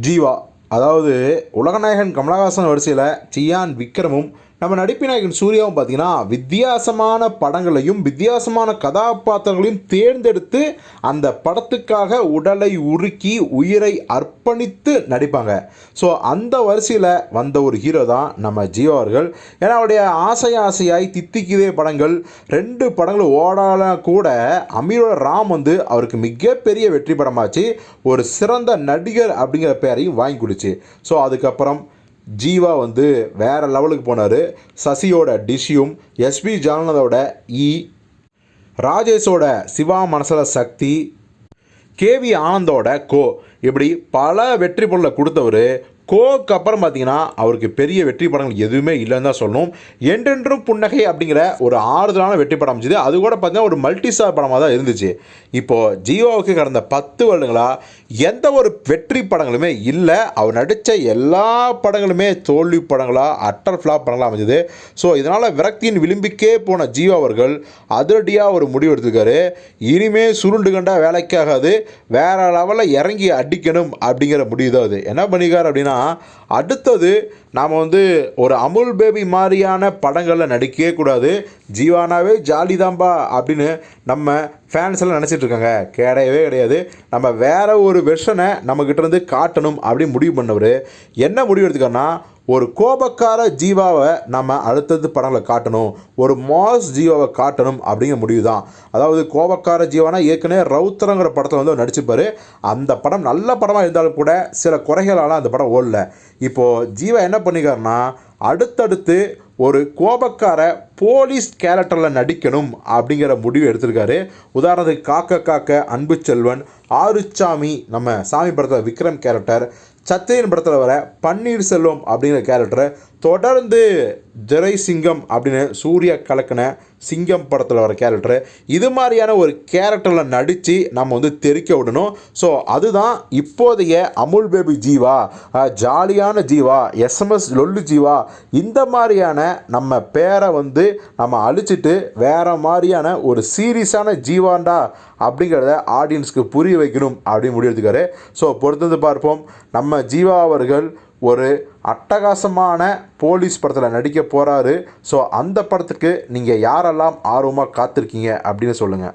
ஜீவா. அதாவது உலகநாயகன் கமலஹாசன் வரிசையில் சியான் விக்ரமும் நம்ம நடிப்பு நாயகன் சூர்யாவும் பார்த்தீங்கன்னா வித்தியாசமான படங்களையும் வித்தியாசமான கதாபாத்திரங்களையும் தேர்ந்தெடுத்து அந்த படத்துக்காக உடலை உருக்கி உயிரை அர்ப்பணித்து நடிப்பாங்க. ஸோ அந்த வரிசையில் வந்த ஒரு ஹீரோ தான் நம்ம ஜீவா அவர்கள். ஏன்னா அவருடைய ஆசை ஆசையாய் தித்திக்குதே படங்கள். ரெண்டு படங்களும் ஓடால கூட அமீரோட ராம் வந்து அவருக்கு மிகப்பெரிய வெற்றி படமாச்சு. ஒரு சிறந்த நடிகர் அப்படிங்கிற பேரையும் வாங்கி கொடுச்சு. ஸோ அதுக்கப்புறம் ஜீவா வந்து வேறு லெவலுக்கு போனார். சசியோட டிஷ்யூம் எஸ்பி ஜானதோட இ ராஜேஷோட சிவா மனசல சக்தி கேவி ஆனந்தோட கோ. இப்படி பல வெற்றி பொருளை கொடுத்தவர் கோக்கு அப்புறம் பார்த்தீங்கன்னா அவருக்கு பெரிய வெற்றி படங்கள் எதுவுமே இல்லைன்னு தான் சொல்லணும். என்றென்றும் புன்னகை அப்படிங்கிற ஒரு ஆறுதலான வெற்றி படம் அமைச்சது அது கூட பார்த்தீங்கன்னா ஒரு மல்டிஸ்டார் படமாக தான் இருந்துச்சு. இப்போது ஜீவாவுக்கு கடந்த பத்து வருடங்களாக எந்த ஒரு வெற்றி படங்களுமே இல்லை. அவர் நடித்த எல்லா படங்களுமே தோல்வி படங்களாக அட்டர் ஃப்ளாப் படங்களாக அமைஞ்சது. ஸோ இதனால் விரக்தியின் விளிம்பிக்கே போன ஜீவா அவர்கள் அதிரடியாக ஒரு முடிவு எடுத்திருக்காரு. இனிமே சுருண்டு கண்டா வேலைக்காகாது. வேற லெவலில் இறங்கி அடிக்கணும் அப்படிங்கிற முடிவு தான் அது. என்ன பண்ணிக்கார் அப்படின்னா அடுத்தது நாம் வந்து ஒரு அமுல் பேபி மாதிரியான படங்களில் நடிக்கவே கூடாது. ஜீவானாவே ஜாலி தான்பா அப்படின்னு நம்ம ஃபேன்ஸ் எல்லாம் நினச்சிட்டு இருக்காங்க. கிடையவே கிடையாது. நம்ம வேறு ஒரு வெர்ஷனை நம்மக்கிட்ட இருந்து காட்டணும் அப்படின்னு முடிவு பண்ணவர். என்ன முடிவு எடுத்துக்கோன்னா ஒரு கோபக்கார ஜீவாவை நம்ம அடுத்தது படங்களை காட்டணும் ஒரு மாஸ் ஜீவாவை காட்டணும் அப்படிங்கிற முடிவு தான் அதாவது கோபக்கார ஜீவானா ஏற்கனவே ரவுத்தரங்கிற படத்தில் வந்து நடிச்சுப்பார் அந்த படம் நல்ல படமாக இருந்தாலும் கூட சில குறைகளால் அந்த படம் ஓடல. இப்போது ஜீவா என்ன பண்ணிக்காருன்னா அடுத்தடுத்து ஒரு கோபக்கார போலீஸ் கேரக்டரில் நடிக்கணும் அப்படிங்கிற முடிவு எடுத்திருக்காரு. உதாரணத்துக்கு காக்க காக்க அன்பு செல்வன் ஆறுச்சாமி நம்ம சாமி படத்தில் விக்ரம் கேரக்டர் சத்திரியன் படத்தில் வர பன்னீர் செல்வம் அப்படிங்கிற கேரக்டரை தொடர்ந்து ஜெரை சிங்கம் அப்படின்னு சூர்யா கலக்கின சிங்கம் படத்தில் வர கேரக்டர் இது மாதிரியான ஒரு கேரக்டரில் நடித்து நம்ம வந்து தெரிக்க விடணும். ஸோ அதுதான் இப்போதைய அமுல் பேபி ஜீவா ஜாலியான ஜீவா எஸ்எம்எஸ் லொல்லு ஜீவா இந்த மாதிரியான நம்ம பேரை வந்து நம்ம அழிச்சிட்டு வேறு மாதிரியான ஒரு சீரியஸான ஜீவாண்டா அப்படிங்கிறத ஆடியன்ஸ்க்கு புரிய வைக்கணும் அப்படின்னு முடிவெடுத்துக்காரு. ஸோ பொறுத்து பார்ப்போம். நம்ம ஜீவா அவர்கள் ஒரு அட்டகாசமான போலீஸ் படத்தில் நடிக்க போகிறாரு ஸோ அந்த படத்துக்கு நீங்கள் யாரெல்லாம் ஆர்வமாக காத்திருக்கீங்க அப்படின்னு சொல்லுங்கள்